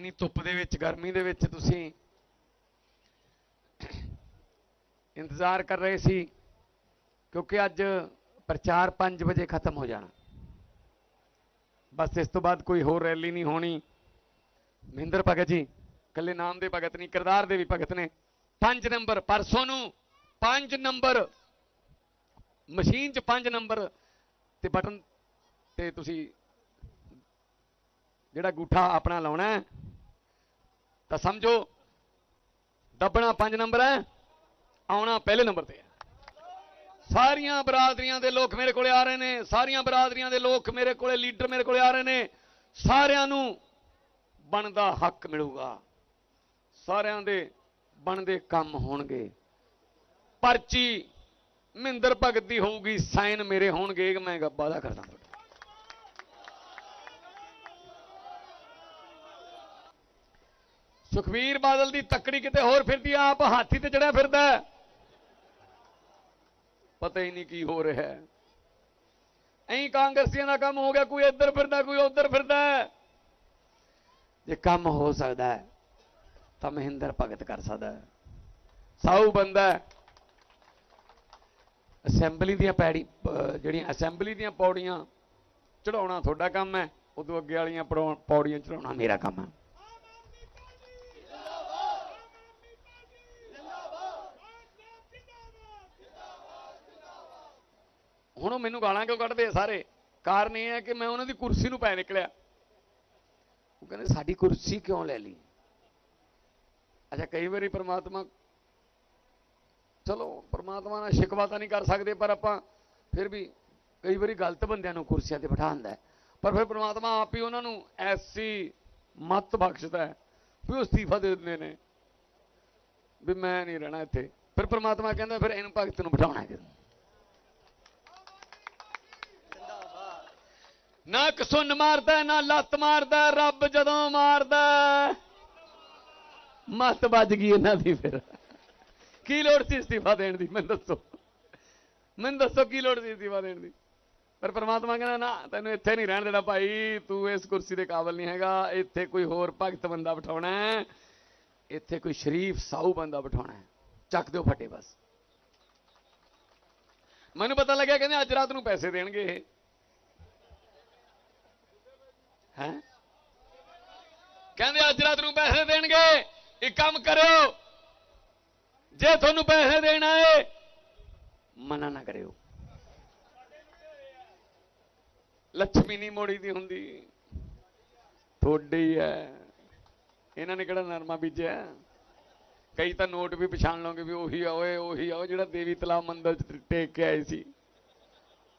ਇੰਨੀ ਧੁੱਪ ਦੇ ਵਿੱਚ, ਗਰਮੀ ਦੇ ਵਿੱਚ ਤੁਸੀਂ ਇੰਤਜ਼ਾਰ ਕਰ ਰਹੇ ਸੀ ਕਿਉਂਕਿ ਅੱਜ ਪ੍ਰਚਾਰ 5 ਵਜੇ ਖਤਮ ਹੋ ਜਾਣਾ। ਬਸ ਇਸ ਤੋਂ ਬਾਅਦ ਕੋਈ ਹੋਰ ਰੈਲੀ ਨਹੀਂ ਹੋਣੀ। ਮਹਿੰਦਰ ਭਗਤ ਜੀ ਕੱਲੇ ਨਾਮ ਦੇ ਭਗਤ ਨਹੀਂ, ਕਿਰਦਾਰ ਦੇ ਵੀ ਭਗਤ ਨੇ। 5 ਨੰਬਰ ਪਰਸੋਂ ਨੂੰ 5 ਨੰਬਰ ਮਸ਼ੀਨ 'ਚ 5 ਨੰਬਰ ਤੇ ਬਟਨ ਤੇ ਤੁਸੀਂ ਜਿਹੜਾ ਗੂਠਾ ਆਪਣਾ ਲਾਉਣਾ ਤਾਂ ਸਮਝੋ, ਦੱਬਣਾ 5 ਨੰਬਰ ਹੈ, ਆਉਣਾ ਪਹਿਲੇ ਨੰਬਰ ਤੇ ਹੈ। ਸਾਰੀਆਂ ਬਰਾਦਰੀਆਂ ਦੇ ਲੋਕ ਮੇਰੇ ਕੋਲੇ ਆ ਰਹੇ ਨੇ, ਸਾਰੀਆਂ ਬਰਾਦਰੀਆਂ ਦੇ ਲੋਕ ਮੇਰੇ ਕੋਲੇ, ਲੀਡਰ ਮੇਰੇ ਕੋਲੇ ਆ ਰਹੇ ਨੇ, ਸਾਰਿਆਂ ਨੂੰ ਬਣਦਾ ਹੱਕ ਮਿਲੂਗਾ। ਸਾਰਿਆਂ ਦੇ ਬਣਦੇ ਕੰਮ ਹੋਣਗੇ। ਪਰਚੀ ਮਹਿੰਦਰ ਭਗਤ ਦੀ ਹੋਊਗੀ, ਸਾਈਨ ਮੇਰੇ ਹੋਣਗੇ, ਮੈਂ ਵਾਅਦਾ ਕਰਦਾ। ਸੁਖਵੀਰ ਬਾਦਲ ਦੀ ਤੱਕੜੀ ਕਿਤੇ ਹੋਰ ਫਿਰਦੀ ਆ, ਆਪ ਹਾਥੀ ਤੇ ਚੜਿਆ ਫਿਰਦਾ ਪਤਾ ਹੀ ਨਹੀਂ ਕੀ ਹੋ ਰਿਹਾ ਹੈ। ਐਂ ਕਾਂਗਰਸੀਆਂ ਦਾ ਕੰਮ ਹੋ ਗਿਆ ਕੋਈ ਇੱਧਰ ਫਿਰਦਾ ਕੋਈ ਉੱਧਰ ਫਿਰਦਾ ਜੇ ਕੰਮ ਹੋ ਸਕਦਾ ਹੈ ਤਾਂ ਮਹਿੰਦਰ ਭਗਤ ਕਰ ਸਕਦਾ ਹੈ। ਸਾਊ ਬੰਦਾ ਅਸੈਂਬਲੀ ਦੀਆਂ ਪੈੜੀ ਜਿਹੜੀਆਂ ਅਸੈਂਬਲੀ ਦੀਆਂ ਪੌੜੀਆਂ ਚੜਾਉਣਾ ਤੁਹਾਡਾ ਕੰਮ ਹੈ ਉਦੋਂ ਅੱਗੇ ਵਾਲੀਆਂ ਪੜਾਉ- ਪੌੜੀਆਂ ਚੜਾਉਣਾ ਮੇਰਾ ਕੰਮ ਹੈ। ਹੁਣ ਉਹ ਮੈਨੂੰ ਗਾਲਾਂ ਕਿਉਂ ਕੱਢਦੇ ਆ ਸਾਰੇ? ਕਾਰਨ ਇਹ ਹੈ ਕਿ ਮੈਂ ਉਹਨਾਂ ਦੀ ਕੁਰਸੀ ਨੂੰ ਪੈ ਨਿਕਲਿਆ। ਉਹ ਕਹਿੰਦੇ, ਸਾਡੀ ਕੁਰਸੀ ਕਿਉਂ ਲੈ ਲਈ? ਅੱਛਾ, ਕਈ ਵਾਰੀ ਪ੍ਰਮਾਤਮਾ ਚਲੋ, ਪ੍ਰਮਾਤਮਾ ਨਾਲ ਸ਼ਿਕਵਾ ਤਾਂ ਨਹੀਂ ਕਰ ਸਕਦੇ, ਪਰ ਆਪਾਂ ਫਿਰ ਵੀ ਕਈ ਵਾਰੀ ਗਲਤ ਬੰਦਿਆਂ ਨੂੰ ਕੁਰਸੀਆਂ ਤੇ ਬਿਠਾਉਂਦਾ ਪਰ ਫਿਰ ਪ੍ਰਮਾਤਮਾ ਆਪ ਹੀ ਉਹਨਾਂ ਨੂੰ ਐਸੀ ਮੱਤ ਬਖਸ਼ਦਾ ਹੈ ਵੀ ਉਹ ਅਸਤੀਫਾ ਦੇ ਦਿੰਦੇ ਨੇ ਵੀ ਮੈਂ ਨਹੀਂ ਰਹਿਣਾ ਇੱਥੇ। ਫਿਰ ਪ੍ਰਮਾਤਮਾ ਕਹਿੰਦਾ, ਫਿਰ ਇਹਨੂੰ ਭਗਤ ਨੂੰ ਬਿਠਾਉਣਾ ਹੈ ਨਾ ਕਸੁੰਨ ਮਾਰਦਾ, ਨਾ ਲੱਤ ਮਾਰਦਾ, ਰੱਬ ਜਦੋਂ ਮਾਰਦਾ। ਮੱਤ ਵੱਜ ਗਈ ਇਹਨਾਂ ਦੀ ਫਿਰ। ਕੀ ਲੋੜ ਸੀ ਇਸਤੀਫਾ ਦੇਣ ਦੀ, ਮੈਨੂੰ ਦੱਸੋ। ਮੈਨੂੰ ਦੱਸੋ ਕੀ ਲੋੜ ਸੀ ਇਸਤੀਫਾ ਦੇਣ ਦੀ। ਪਰ ਪ੍ਰਮਾਤਮਾ ਕਹਿੰਦਾ, ਨਾ, ਤੈਨੂੰ ਇੱਥੇ ਨਹੀਂ ਰਹਿਣ ਦੇਣਾ ਭਾਈ। ਤੂੰ ਇਸ ਕੁਰਸੀ ਦੇ ਕਾਬਲ ਨਹੀਂ ਹੈਗਾ। ਇੱਥੇ ਕੋਈ ਹੋਰ ਭਗਤ ਬੰਦਾ ਬਿਠਾਉਣਾ ਹੈ। ਇੱਥੇ ਕੋਈ ਸ਼ਰੀਫ ਸਾਊ ਬੰਦਾ ਬਿਠਾਉਣਾ ਹੈ। ਚੱਕ ਦਿਓ ਫਟੇ ਬਸ। ਮੈਨੂੰ ਪਤਾ ਲੱਗਿਆ, ਕਹਿੰਦੇ ਅੱਜ ਰਾਤ ਨੂੰ ਪੈਸੇ ਦੇਣਗੇ ਇਹ। ਹੈ? ਕਹਿੰਦੇ ਅੱਜ ਰਾਤ ਨੂੰ ਪੈਸੇ ਦੇਣਗੇ। ਇੱਕ ਕੰਮ ਕਰਿਓ। ਜੇ ਤੁਹਾਨੂੰ ਪੈਸੇ ਦੇਣਾ ਹੈ ਮਨਾ ਨਾ ਕਰਿਓ। ਲక్ష్ਮੀ ਨਹੀਂ ਮੋੜੀ ਦੀ ਹੁੰਦੀ। ਤੁਹਾਡੀ ਹੈ। ਇਹਨਾਂ ਨੇ ਕਿਹੜਾ ਨਰਮਾ ਬੀਜਿਆ? ਕਈ ਤਾਂ ਨੋਟ ਵੀ ਪਛਾਣ ਲਓਗੇ ਵੀ ਉਹੀ ਆ, ਓਏ ਉਹੀ ਆ ਜਿਹੜਾ ਦੇਵੀ ਤਲਾਬ ਮੰਦਰ ਚ ਟੇਕ ਕੇ ਆਏ ਸੀ।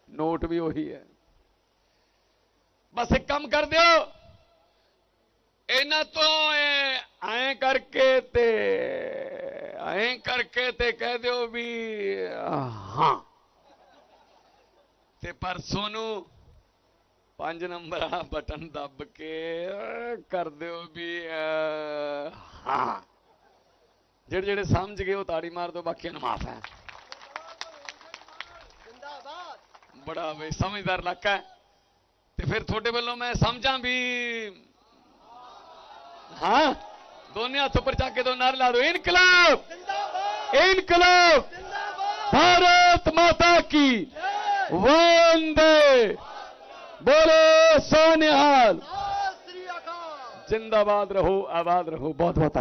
ਨੋਟ ਵੀ ਉਹੀ ਹੈ। ਬਸ ਇੱਕ ਕੰਮ ਕਰ ਦਿਓ। ਇਹਨਾਂ ਤੋਂ ਐਂ ਕਰਕੇ ਤੇ ਐਂ ਕਰਕੇ ਤੇ ਕਹਿ ਦਿਓ ਵੀ ਹਾਂ। ਤੇ ਪਰਸੋਂ ਨੂੰ ਪੰਜ ਨੰਬਰ ਆ ਬਟਨ ਦੱਬ ਕੇ ਕਰ ਦਿਓ ਵੀ ਹਾਂ। ਜਿਹੜੇ ਜਿਹੜੇ ਸਮਝ ਗਏ ਉਹ ਤਾੜੀ ਮਾਰ ਦਿਓ ਬਾਕੀਆਂ ਨੂੰ ਮਾਫ ਹੈ। ਬੜਾ ਵੇ ਸਮਝਦਾਰ ਇਲਾਕਾ ਹੈ। ਤੇ ਫਿਰ ਤੁਹਾਡੇ ਵੱਲੋਂ ਮੈਂ ਸਮਝਾਂ ਵੀ ਹਾਂ ਦੋਨੇ ਹੱਥ ਉੱਪਰ ਚੱਕ ਕੇ ਦੋ ਨਾਰੇ ਲਾ ਦਿਓ ਇਨਕਲਾਬ ਇਨਕਲਾਬ ਭਾਰਤ ਮਾਤਾ ਕੀ ਵੰਦੇ ਬੋਲੇ ਸੋਨਿਹਾਲ ਜਿੰਦਾਬਾਦ ਰਹੋ ਆਬਾਦ ਰਹੋ ਬਹੁਤ ਬਹੁਤ ਧੰਨਵਾਦ